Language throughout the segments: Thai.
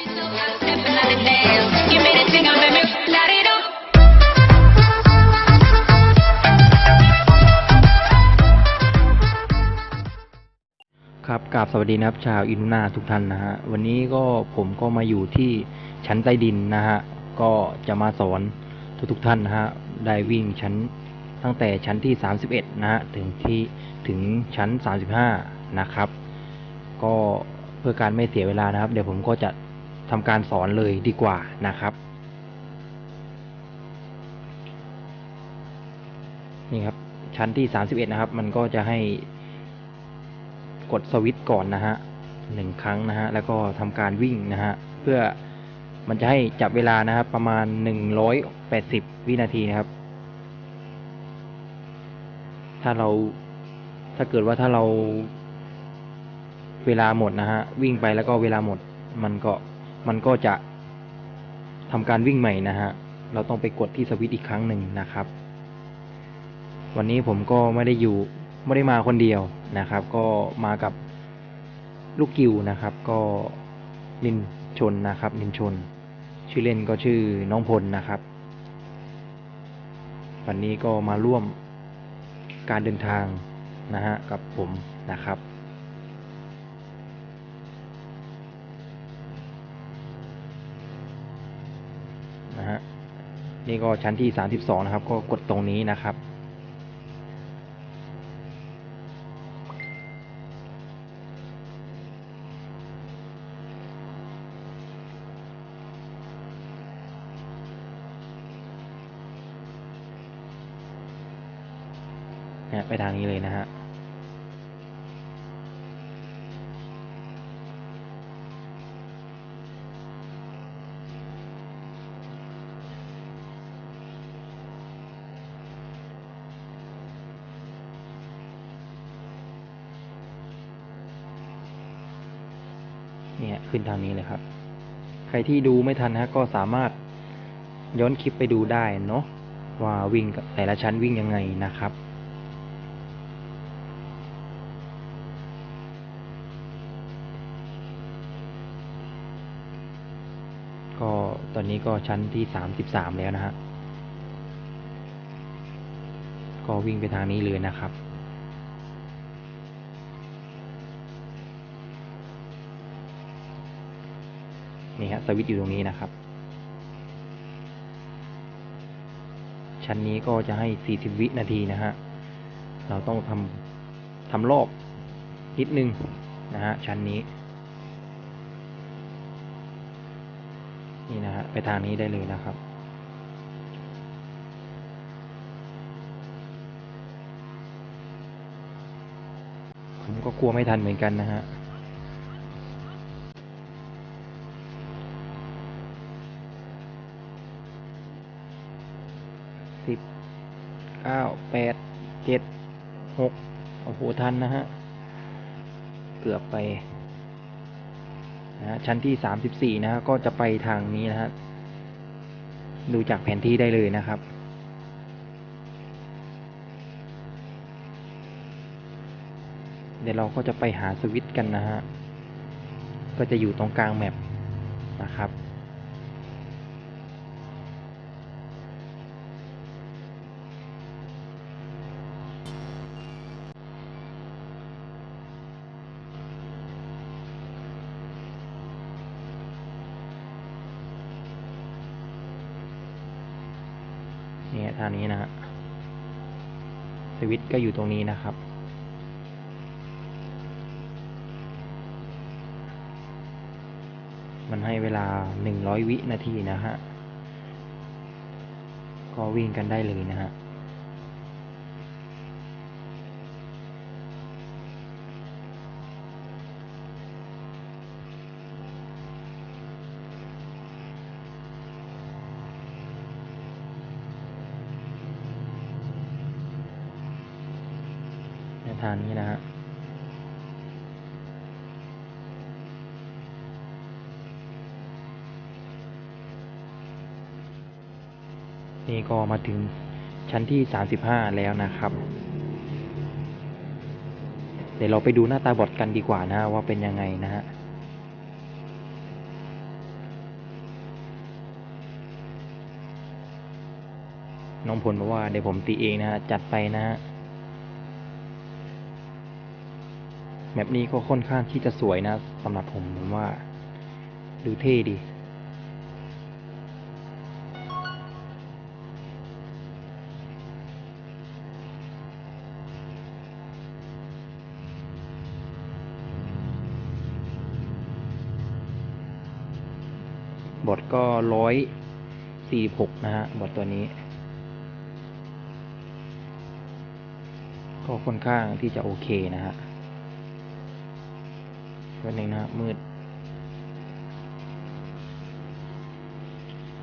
ครับกราบสวัสดีนะครับ ชาวอินนูนาทุกท่านนะฮะ วันนี้ก็ผมก็มาอยู่ที่ชั้นใต้ดินนะฮะ ก็จะมาสอนทุกทุกท่านนะฮะ ได้วิ่งชั้นตั้งแต่ชั้นที่ 31 นะฮะ ถึงที่ถึงชั้น 35 นะครับ ก็เพื่อการไม่เสียเวลานะครับ เดี๋ยวผมก็จะ ทำการสอนเลยดีกว่านะครับนี่ครับชั้นที่ 31 นะครับ มันก็จะให้กดสวิตช์ก่อนนะฮะหนึ่งครั้งนะฮะแล้วก็ทำการวิ่งนะฮะเพื่อมันจะให้จับเวลานะครับ ประมาณหนึ่งร้อยแปดสิบวินาทีนะครับ ถ้าเราถ้าเกิดว่าถ้าเราเวลาหมดนะฮะวิ่งไปแล้วก็เวลาหมดมันก็ มันก็จะทำการวิ่งใหม่นะฮะ เราต้องไปกดที่สวิตช์อีกครั้งหนึ่งนะครับ วันนี้ผมก็ไม่ได้อยู่ไม่ได้มาคนเดียวนะครับ ก็มากับลูกกิวนะครับ ก็นินชนนะครับ นินชน ชื่อเล่นก็ชื่อน้องพลนะครับ วันนี้ก็มาร่วมการเดินทางนะฮะกับผมนะครับ นี่ก็ชั้นที่ 32 นะครับ ก็กดตรงนี้นะครับ ไปทางนี้เลยนะฮะ เนี่ยขึ้นทางนี้เลยครับ ใครที่ดูไม่ทันนะก็สามารถย้อนคลิปไปดูได้เนาะว่าวิ่งแต่ละชั้นวิ่งยังไงนะครับก็ตอนนี้ก็ชั้นที่สามสิบสามแล้วนะฮะ ก็วิ่งไปทางนี้เลยนะครับ นี่ฮะสวิตช์อยู่ตรงนี้นะครับ ชั้นนี้ก็จะให้ 40 วินาทีนะฮะ เราต้องทำทำรอบนิดนึงนะฮะชั้นนี้ นี่นะฮะไปทางนี้ได้เลยนะครับผมก็กลัวไม่ทันเหมือนกันนะฮะ สิบเก้าแปดเจ็ดหกโอ้โหทันนะฮะ เกือบไปนะฮะชั้นที่สามสิบสี่นะฮะก็จะไปทางนี้นะฮะ ดูจากแผนที่ได้เลยนะครับเดี๋ยวเราก็จะไปหาสวิตช์กันนะฮะ ก็จะอยู่ตรงกลางแมปนะครับ เนี่ยทางนี้นะฮะสวิตช์ก็อยู่ตรงนี้นะครับ มันให้เวลาหนึ่งร้อยวินาทีนะฮะ ก็วิ่งกันได้เลยนะฮะ ทางนี้นะฮะนี่ก็มาถึงชั้นที่ 35 แล้วนะครับ เดี๋ยวเราไปดูหน้าตาบอดกันดีกว่านะว่าเป็นยังไงนะฮะน้องพลบอกว่าเดี๋ยวผมตีเองนะฮะจัดไปนะฮะ แบบนี้ก็ค่อนข้างที่จะสวยนะสำหรับผมผมว่า ดูเท่ดี บอทก็ร้อยสี่หกนะฮะ บอทตัวนี้ ก็ค่อนข้างที่จะโอเคนะฮะ วันหนึ่งนะฮะมืด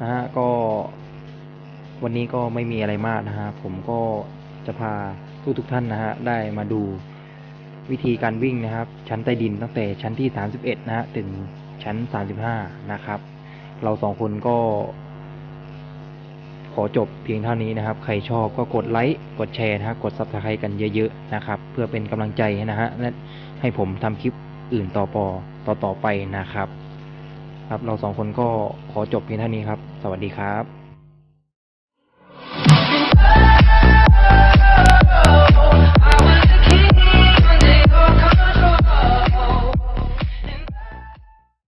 นะฮะก็วันนี้ก็ไม่มีอะไรมากนะฮะผมก็จะพาทุกทุกท่านนะฮะได้มาดูวิธีการวิ่งนะครับ ชั้นใต้ดินตั้งแต่ชั้นที่ 31 นะฮะถึงชั้น 35 นะครับ เราสองคนก็ ขอจบเพียงเท่านี้นะครับ ใครชอบก็กดไลค์กดแชร์นะฮะกด subscribe กันเยอะ ๆ นะครับ เพื่อเป็นกำลังใจนะฮะและให้ผมทำคลิป อื่นต่อปอต่อต่อไปนะครับ ครับเราสองคนก็ขอจบเพียงเท่านี้ครับ สวัสดีครับ